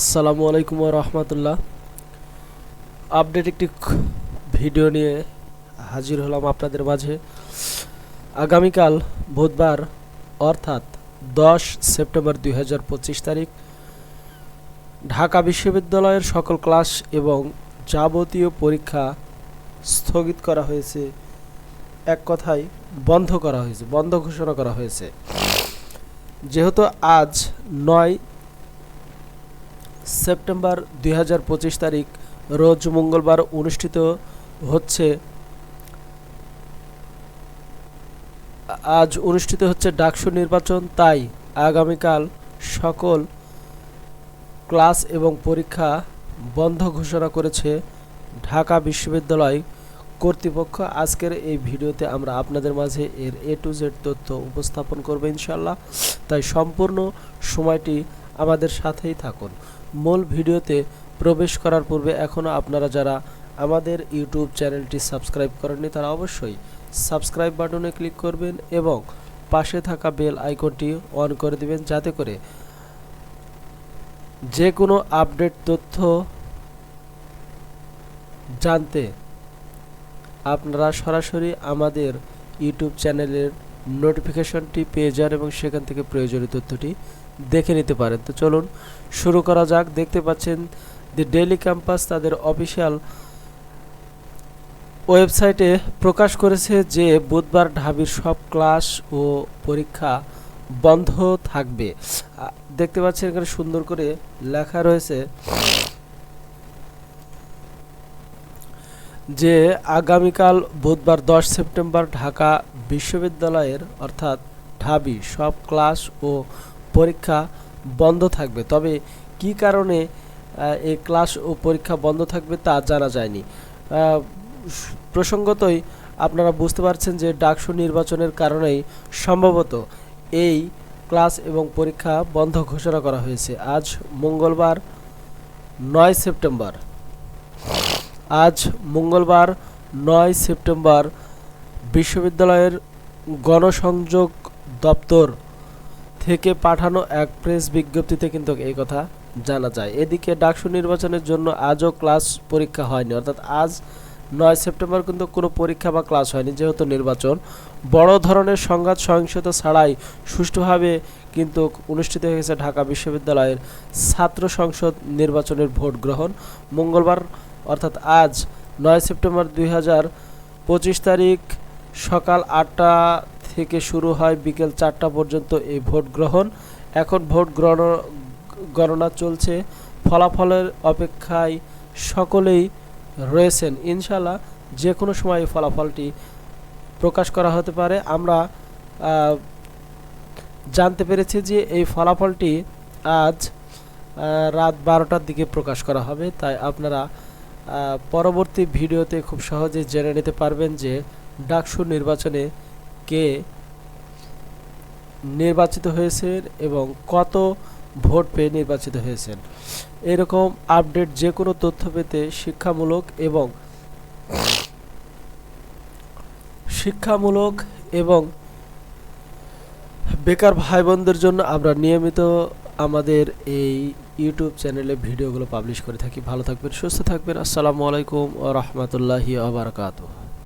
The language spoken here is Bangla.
আসসালামু আলাইকুম রহমতুল্লাহ। আপডেট একটি ভিডিও নিয়ে হাজির হলাম আপনাদের মাঝে। আগামীকাল বুধবার, অর্থাৎ দশ সেপ্টেম্বর দুই হাজার পঁচিশ তারিখ, ঢাকা বিশ্ববিদ্যালয়ের সকল ক্লাস এবং যাবতীয় পরীক্ষা স্থগিত করা হয়েছে। এক কথায় বন্ধ করা হয়েছে, বন্ধ ঘোষণা করা হয়েছে। যেহেতু আজ নয় সেপ্টেম্বর দুই হাজার পঁচিশ তারিখ, রোজ মঙ্গলবার অনুষ্ঠিত হচ্ছে, আজ অনুষ্ঠিত হচ্ছে ডাকসু নির্বাচন, তাই আগামীকাল সকল ক্লাস এবং পরীক্ষা বন্ধ ঘোষণা করেছে ঢাকা বিশ্ববিদ্যালয় কর্তৃপক্ষ। আজকের এই ভিডিওতে আমরা আপনাদের মাঝে এর এ টু জেড তথ্য উপস্থাপন করব ইনশাল্লাহ তাই সম্পূর্ণ সময়টি আমাদের সাথেই থাকুন। মূল ভিডিওতে প্রবেশ করার পূর্বে এখনও আপনারা যারা আমাদের ইউটিউব চ্যানেলটি সাবস্ক্রাইব করেননি, তারা অবশ্যই সাবস্ক্রাইব বাটনে ক্লিক করবেন এবং পাশে থাকা বেল আইকনটি অন করে দিবেন যাতে করে যে কোনো আপডেট তথ্য জানতে আপনারা সরাসরি আমাদের ইউটিউব চ্যানেলের নোটিফিকেশনটি পেয়ে যান এবং সেখান থেকে প্রয়োজনীয় তথ্যটি দেখে নিতে পারেন। তো চলুন শুরু করা যাক। দেখতে পাচ্ছেন দি ডেইলি ক্যাম্পাস তাদের অফিসিয়াল ওয়েবসাইটে প্রকাশ করেছে যে বুধবার ঢাবির সব ক্লাস ও পরীক্ষা বন্ধ থাকবে। দেখতে পাচ্ছেন এখানে সুন্দর করে লেখা রয়েছে যে আগামীকাল বুধবার দশ সেপ্টেম্বর ঢাকা বিশ্ববিদ্যালয়ের অর্থাৎ ঢাবি সব ক্লাস ও পরীক্ষা বন্ধ থাকবে। তবে কি কারণে এই ক্লাস ও পরীক্ষা বন্ধ থাকবে তা জানা যায়নি। প্রসঙ্গতই আপনারা বুঝতে পারছেন যে ডাকসু নির্বাচনের কারণেই সম্ভবত এই ক্লাস এবং পরীক্ষা বন্ধ ঘোষণা করা হয়েছে। আজ মঙ্গলবার, নয় সেপ্টেম্বর। আজ মঙ্গলবার নয় সেপ্টেম্বর বিশ্ববিদ্যালয়ের গণসংযোগ দপ্তর থেকে পাঠানো এক প্রেস বিজ্ঞপ্তিতে কিন্তু এই কথা জানা যায়। এদিকে ডাকসু নির্বাচনের জন্য আজও ক্লাস পরীক্ষা হয়নি। অর্থাৎ আজ নয় সেপ্টেম্বর কিন্তু কোনো পরীক্ষা বা ক্লাস হয়নি, যেহেতু নির্বাচন। বড় ধরনের সংঘাত সহিংসতা ছাড়াই সুষ্ঠুভাবে কিন্তু অনুষ্ঠিত হয়ে গেছে ঢাকা বিশ্ববিদ্যালয়ের ছাত্র সংসদ নির্বাচনের ভোট গ্রহণ। মঙ্গলবার অর্থাৎ আজ নয় সেপ্টেম্বর দুই হাজার পঁচিশ তারিখ সকাল আটটা থেকে শুরু হয় বিকেল চারটা পর্যন্ত এই ভোট গ্রহণ। এখন ভোট গণনা চলছে। ফলাফলের অপেক্ষায় সকলেই রয়েছেন। ইনশাল্লাহ যে কোনো সময় ফলাফলটি প্রকাশ করা হতে পারে। আমরা জানতে পেরেছি যে এই ফলাফলটি আজ রাত বারোটার দিকে প্রকাশ করা হবে। তাই আপনারা পরবর্তী ভিডিওতে খুব সহজে জেনে নিতে পারবেন যে ডাকসু নির্বাচনে কে নির্বাচিত হয়েছেন এবং কত ভোট পেয়ে নির্বাচিত হয়েছেন। এরকম আপডেট যে কোনো তথ্য পেতে শিক্ষামূলক এবং শিক্ষামূলক এবং বেকার ভাই বোনদের জন্য আমরা নিয়মিত আমাদের এই ইউটিউব চ্যানেলে ভিডিওগুলো পাবলিশ করে থাকি। ভালো থাকবেন, সুস্থ থাকবেন। আসসালামু আলাইকুম রহমতুল্লাহি আবরকাত